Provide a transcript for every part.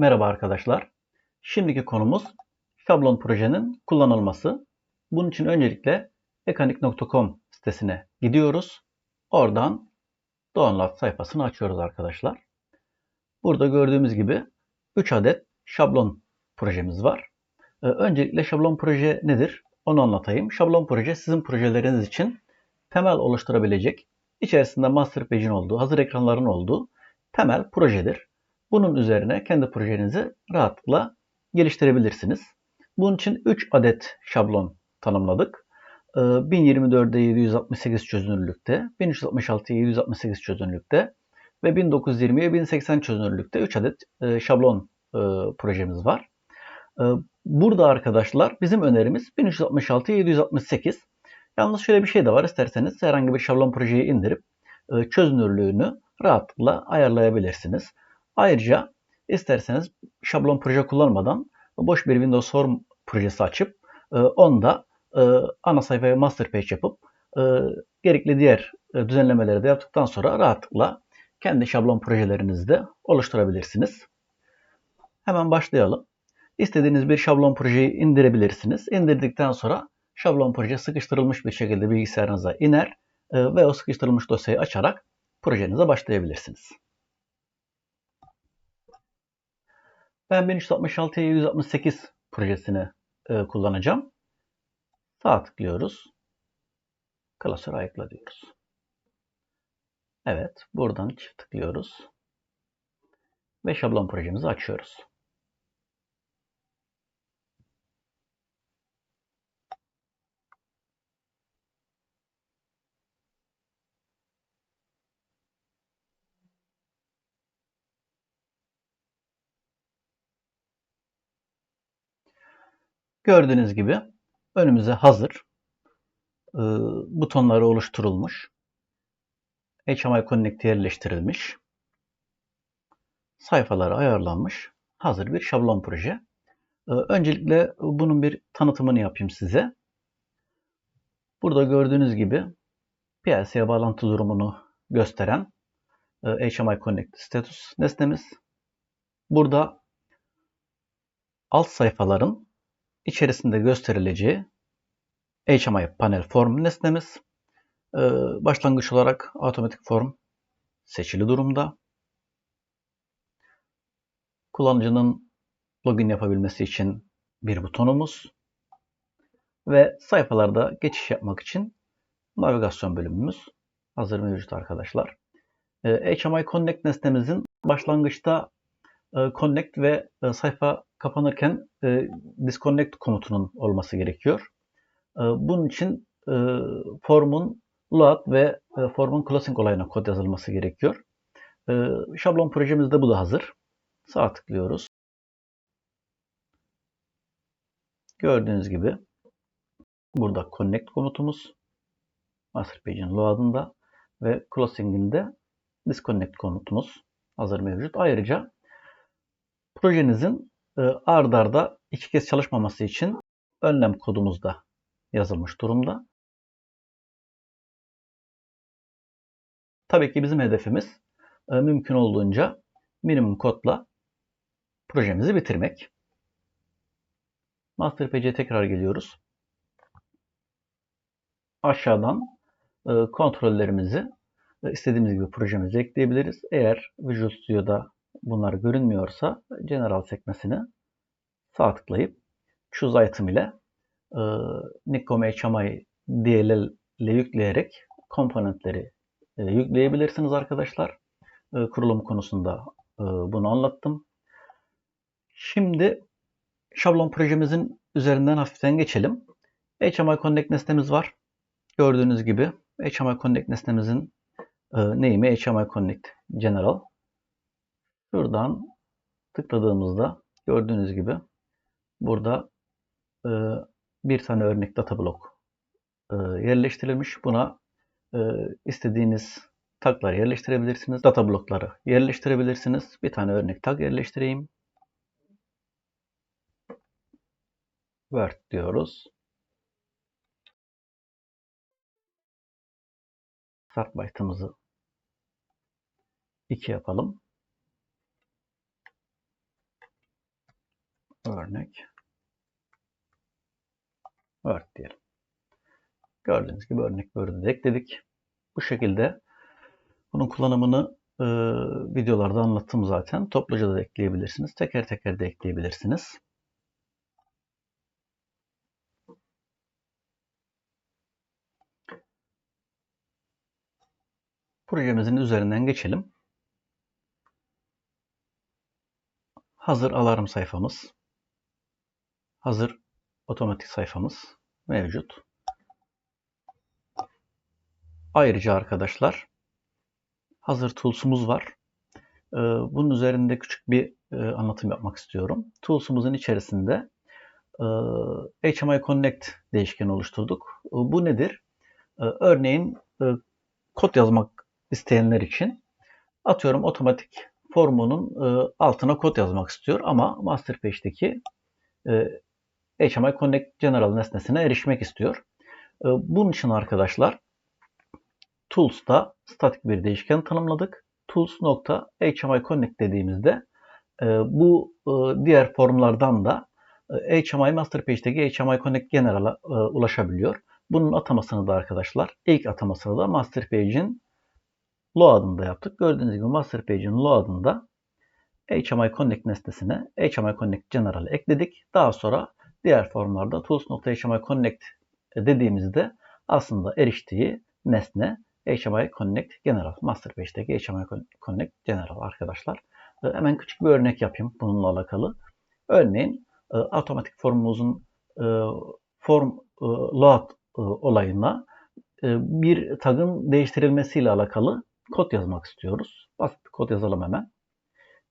Merhaba arkadaşlar. Şimdiki konumuz şablon projenin kullanılması. Bunun için öncelikle mekanik.com sitesine gidiyoruz. Oradan download sayfasını açıyoruz arkadaşlar. Burada gördüğümüz gibi 3 adet şablon projemiz var. Ee, öncelikle şablon proje nedir? Onu anlatayım. Şablon proje sizin projeleriniz için temel oluşturabilecek, içerisinde master page'in olduğu, hazır ekranların olduğu temel projedir. Bunun üzerine kendi projenizi rahatlıkla geliştirebilirsiniz. Bunun için 3 adet şablon tanımladık. 1024'e 768 çözünürlükte, 1366'ya 768 çözünürlükte ve 1920'ye 1080 çözünürlükte 3 adet e, şablon e, projemiz var. E, burada arkadaşlar bizim önerimiz 1366'ya 768. Yalnız şöyle bir şey de var. İsterseniz herhangi bir şablon projeyi indirip çözünürlüğünü rahatlıkla ayarlayabilirsiniz. Ayrıca isterseniz şablon proje kullanmadan boş bir Windows Form projesi açıp e, onda e, ana sayfaya master page yapıp e, gerekli diğer düzenlemeleri de yaptıktan sonra rahatlıkla kendi şablon projelerinizi de oluşturabilirsiniz. Hemen başlayalım. İstediğiniz bir şablon projeyi indirebilirsiniz. İndirdikten sonra şablon proje sıkıştırılmış bir şekilde bilgisayarınıza iner ve o sıkıştırılmış dosyayı açarak projenize başlayabilirsiniz. Ben 1366'ya 168 projesini e, kullanacağım. Sağ tıklıyoruz. Klasör ayıkla diyoruz. Evet, buradan çift tıklıyoruz. Ve şablon projemizi açıyoruz. Gördüğünüz gibi önümüze hazır e, butonları oluşturulmuş. HMI Connect yerleştirilmiş. Sayfaları ayarlanmış. Hazır bir şablon proje. E, öncelikle bunun bir tanıtımını yapayım size. Burada gördüğünüz gibi PLC'ye bağlantı durumunu gösteren e, HMI Connect status nesnemiz. Burada alt sayfaların içerisinde gösterileceği HMI panel form nesnemiz. Ee, başlangıç olarak otomatik form seçili durumda. Kullanıcının login yapabilmesi için bir butonumuz ve sayfalarda geçiş yapmak için navigasyon bölümümüz hazır mevcut arkadaşlar. HMI Connect nesnemizin başlangıçta connect ve e, sayfa kapanırken e, disconnect komutunun olması gerekiyor. Bunun için formun load ve formun closing olayına kod yazılması gerekiyor. Şablon projemizde bu da hazır. Sağ tıklıyoruz. Gördüğünüz gibi burada connect komutumuz master page'in load'ında ve closing'inde disconnect komutumuz hazır mevcut. Ayrıca Projenizin e, ard arda iki kez çalışmaması için önlem kodumuz da yazılmış durumda. Tabii ki bizim hedefimiz e, mümkün olduğunca minimum kodla projemizi bitirmek. Master Page'e tekrar geliyoruz. Aşağıdan e, kontrollerimizi istediğimiz gibi projemize ekleyebiliriz. Eğer Visual Studio'da bunlar görünmüyorsa General sekmesini sağ tıklayıp Choose Item ile e, Nikkom HMI DLL ile yükleyerek komponentleri e, yükleyebilirsiniz arkadaşlar. E, kurulum konusunda e, bunu anlattım. Şimdi şablon projemizin üzerinden hafiften geçelim. HMI Connect nesnemiz var. Gördüğünüz gibi HMI Connect nesnemizin e, name'i HMI Connect General. Şuradan tıkladığımızda gördüğünüz gibi burada e, bir tane örnek data block e, yerleştirilmiş. Buna e, istediğiniz tagları yerleştirebilirsiniz. Data blokları yerleştirebilirsiniz. Bir tane örnek tag yerleştireyim. Word diyoruz. Start byte'ımızı 2 yapalım. Örnek. Word diyelim. Gördüğünüz gibi örnek da ekledik. Bu şekilde bunun kullanımını e, videolarda anlattım zaten. Topluca da ekleyebilirsiniz. Teker teker de ekleyebilirsiniz. Projemizin üzerinden geçelim. Hazır alarm sayfamız, hazır otomatik sayfamız mevcut. Ayrıca arkadaşlar hazır tools'umuz var. Ee, bunun üzerinde küçük bir e, anlatım yapmak istiyorum. Tools'umuzun içerisinde HMI e, Connect değişkeni oluşturduk. E, bu nedir? Örneğin kod yazmak isteyenler için atıyorum otomatik formunun altına kod yazmak istiyor ama master page'deki HMI Connect General nesnesine erişmek istiyor. Bunun için arkadaşlar Tools'ta statik bir değişken tanımladık. Tools.hmi dediğimizde e, bu e, diğer formlardan da e, HMI Master Page'deki HMI Connect General'a ulaşabiliyor. Bunun atamasını da arkadaşlar ilk atamasını da Master Page'in load'ında yaptık. Gördüğünüz gibi Master Page'in load'ında HMI Connect nesnesine HMI Connect General'ı ekledik. Daha sonra diğer formlarda tools.hmi Connect dediğimizde aslında eriştiği nesne HMI Connect General. Master Page'deki HMI Connect General arkadaşlar. Ee, hemen küçük bir örnek yapayım bununla alakalı. Örneğin e, otomatik formumuzun e, form e, load olayına bir tagın değiştirilmesiyle alakalı kod yazmak istiyoruz. Basit bir kod yazalım hemen.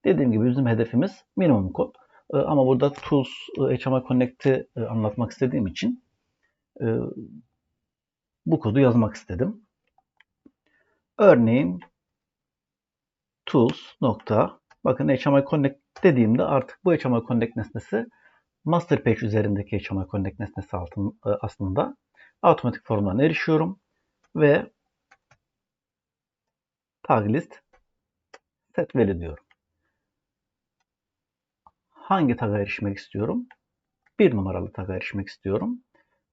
Dediğim gibi bizim hedefimiz minimum kod. Ama burada Tools HMI Connect'i anlatmak istediğim için bu kodu yazmak istedim. Örneğin tools nokta bakın HMI Connect dediğimde artık bu HMI Connect nesnesi master page üzerindeki HMI Connect nesnesi altın, e, aslında otomatik formdan erişiyorum ve tag list set value diyorum. Hangi tag'a erişmek istiyorum? Bir numaralı tag'a erişmek istiyorum.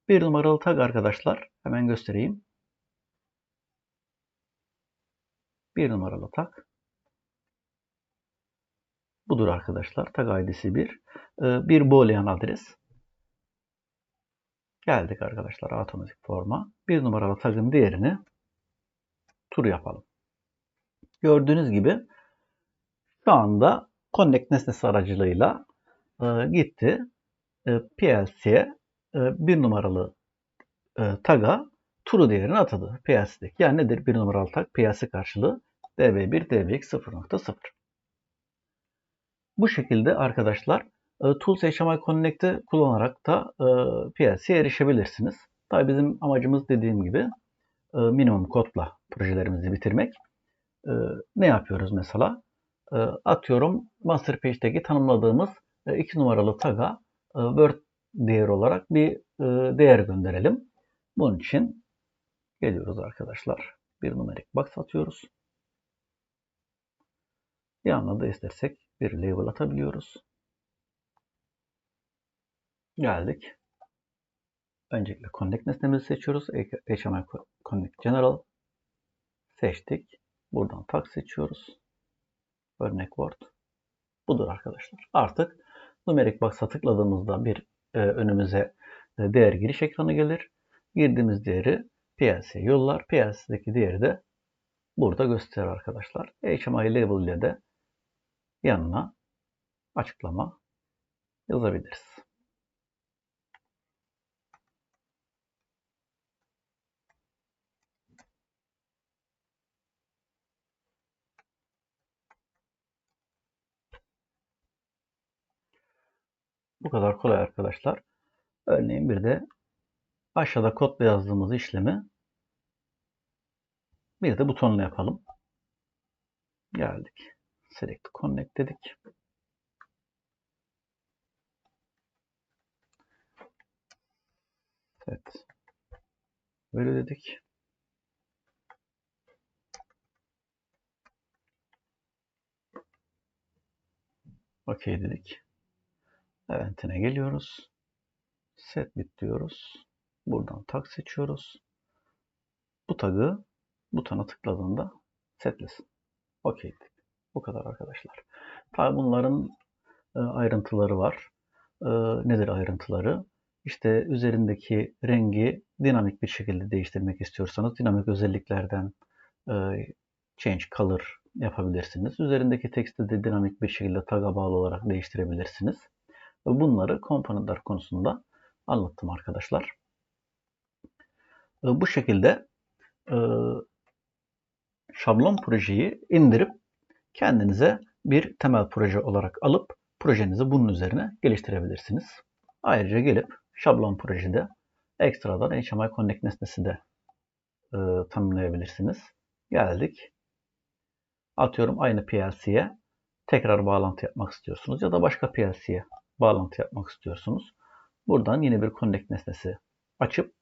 Bir numaralı tag arkadaşlar hemen göstereyim. Bir numaralı tak. Budur arkadaşlar. Tag ID'si 1. Ee, bir boolean adres. Geldik arkadaşlar otomatik forma. Bir numaralı tagın diğerini tur yapalım. Gördüğünüz gibi şu anda connect nesnesi aracılığıyla e, gitti. E, PLC'ye e, bir numaralı e, taga true değerini atadı PLC'deki. Yani nedir bir numaralı tag? PLC karşılığı db1 dbx 0.0. Bu şekilde arkadaşlar e, Tools HMI Connect'i kullanarak da e, PLC'ye erişebilirsiniz. Tabii bizim amacımız dediğim gibi e, minimum kodla projelerimizi bitirmek. Ne yapıyoruz mesela? Atıyorum Master tanımladığımız 2 numaralı tag'a Word değer olarak bir değer gönderelim. Bunun için Geliyoruz arkadaşlar. Bir numerik box atıyoruz. Yanına da istersek bir label atabiliyoruz. Geldik. Öncelikle Connect nesnemizi seçiyoruz. HTML Connect General seçtik. Buradan tag seçiyoruz. Örnek Word. Budur arkadaşlar. Artık numerik box'a tıkladığımızda bir e, önümüze e, değer giriş ekranı gelir. Girdiğimiz değeri PLC yollar. PLC'deki değeri de burada gösterir arkadaşlar. HMI label ile de yanına açıklama yazabiliriz. Bu kadar kolay arkadaşlar. Örneğin bir de Aşağıda kodla yazdığımız işlemi bir de butonla yapalım. Geldik. Select Connect dedik. Evet. Böyle dedik. OK dedik. Eventine geliyoruz. Set bit diyoruz. Buradan tag seçiyoruz. Bu tagı butona tıkladığında setlesin. Okey. Bu kadar arkadaşlar. Tabi bunların e, ayrıntıları var. E, nedir ayrıntıları? İşte üzerindeki rengi dinamik bir şekilde değiştirmek istiyorsanız dinamik özelliklerden e, change color yapabilirsiniz. Üzerindeki teksti de dinamik bir şekilde tag'a bağlı olarak değiştirebilirsiniz. Bunları komponentler konusunda anlattım arkadaşlar. Bu şekilde şablon projeyi indirip kendinize bir temel proje olarak alıp projenizi bunun üzerine geliştirebilirsiniz. Ayrıca gelip şablon projede ekstradan HMI Connect nesnesi de e, tanımlayabilirsiniz. Geldik. Atıyorum aynı PLC'ye tekrar bağlantı yapmak istiyorsunuz ya da başka PLC'ye bağlantı yapmak istiyorsunuz. Buradan yine bir connect nesnesi açıp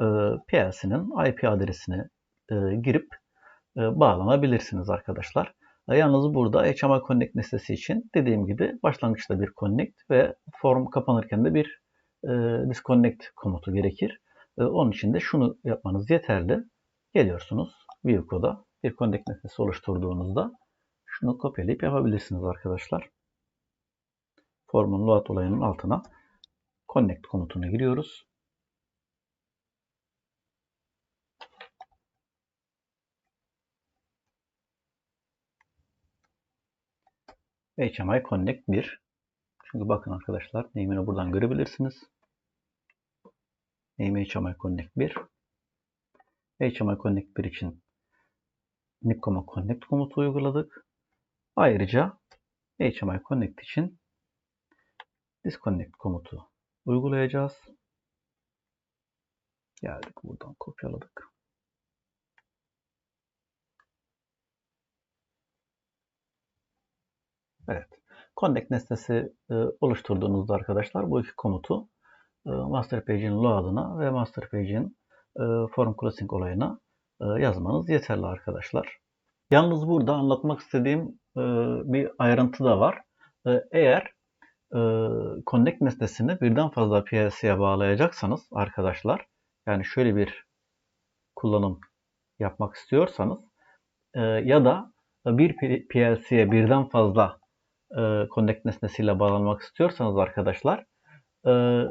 e, PLC'nin IP adresini e, girip e, bağlanabilirsiniz arkadaşlar. E, yalnız burada HMI Connect nesnesi için dediğim gibi başlangıçta bir connect ve form kapanırken de bir e, disconnect komutu gerekir. E, onun için de şunu yapmanız yeterli. Geliyorsunuz View Code'a bir connect nesnesi oluşturduğunuzda şunu kopyalayıp yapabilirsiniz arkadaşlar. Formun load olayının altına connect komutunu giriyoruz. HMI Connect 1. Çünkü bakın arkadaşlar name'ini buradan görebilirsiniz. Name HMI Connect 1. HMI Connect 1 için Nikoma Connect komutu uyguladık. Ayrıca HMI Connect için Disconnect komutu uygulayacağız. Geldik buradan kopyaladık. Evet. Connect nesnesi e, oluşturduğunuzda arkadaşlar bu iki komutu e, master page'in load'ına ve master page'in e, form closing olayına e, yazmanız yeterli arkadaşlar. Yalnız burada anlatmak istediğim e, bir ayrıntı da var. E, eğer e, connect nesnesini birden fazla PLC'ye bağlayacaksanız arkadaşlar yani şöyle bir kullanım yapmak istiyorsanız e, ya da bir PLC'ye birden fazla e, connect nesnesiyle bağlanmak istiyorsanız arkadaşlar e,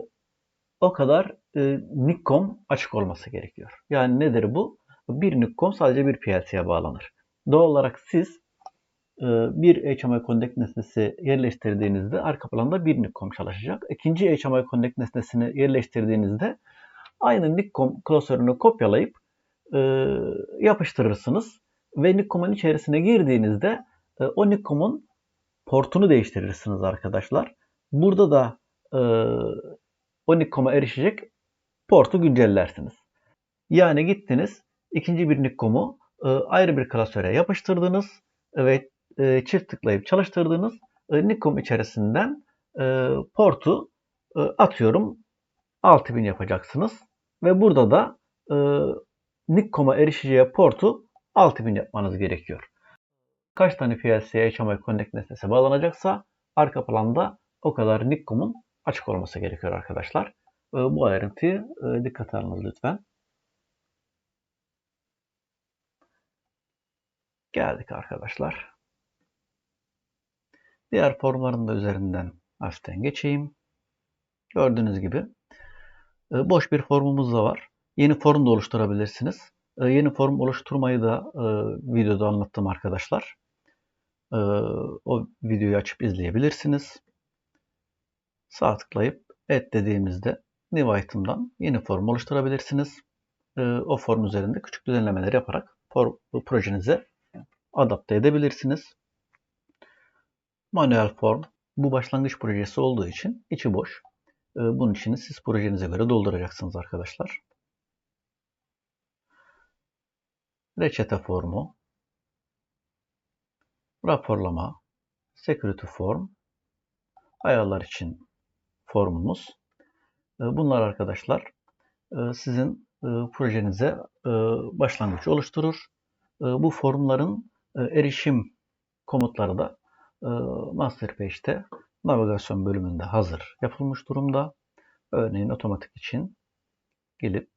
o kadar e, NICCOM açık olması gerekiyor. Yani nedir bu? Bir NICCOM sadece bir PLC'ye bağlanır. Doğal olarak siz bir HMI Connect nesnesi yerleştirdiğinizde arka planda bir NICCOM çalışacak. İkinci HMI Connect nesnesini yerleştirdiğinizde aynı NICCOM klasörünü kopyalayıp e, yapıştırırsınız ve NICCOM'un içerisine girdiğinizde e, o NICCOM'un portunu değiştirirsiniz arkadaşlar. Burada da e, o NICCOM'a erişecek portu güncellersiniz. Yani gittiniz ikinci bir NICCOM'u e, ayrı bir klasöre yapıştırdınız ve e, çift tıklayıp çalıştırdığınız e, NICCOM içerisinden e, portu e, atıyorum 6000 yapacaksınız. Ve burada da e, NICCOM'a erişeceği portu 6000 yapmanız gerekiyor. Kaç tane PLC'ye HMI Connect nesnesi bağlanacaksa arka planda o kadar NICCOM'un açık olması gerekiyor arkadaşlar. E, bu ayrıntıyı e, dikkate alınız lütfen. Geldik arkadaşlar. Diğer formların da üzerinden hafiften geçeyim. Gördüğünüz gibi e, boş bir formumuz da var. Yeni form da oluşturabilirsiniz. E, yeni form oluşturmayı da e, videoda anlattım arkadaşlar. O videoyu açıp izleyebilirsiniz. Sağ tıklayıp et dediğimizde New Item'dan yeni form oluşturabilirsiniz. O form üzerinde küçük düzenlemeler yaparak projenize adapte edebilirsiniz. Manuel form bu başlangıç projesi olduğu için içi boş. Ee, bunun için siz projenize göre dolduracaksınız arkadaşlar. Reçete formu, raporlama, security form, ayarlar için formumuz. Ee, bunlar arkadaşlar e, sizin e, projenize e, başlangıç oluşturur. Bu formların erişim komutları da Master Page'te navigasyon bölümünde hazır yapılmış durumda. Örneğin otomatik için gelip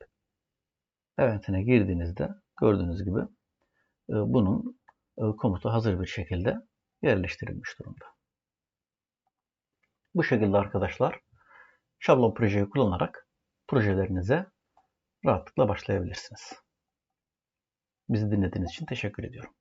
eventine girdiğinizde gördüğünüz gibi e, bunun e, komutu hazır bir şekilde yerleştirilmiş durumda. Bu şekilde arkadaşlar şablon projeyi kullanarak projelerinize rahatlıkla başlayabilirsiniz. Bizi dinlediğiniz için teşekkür ediyorum.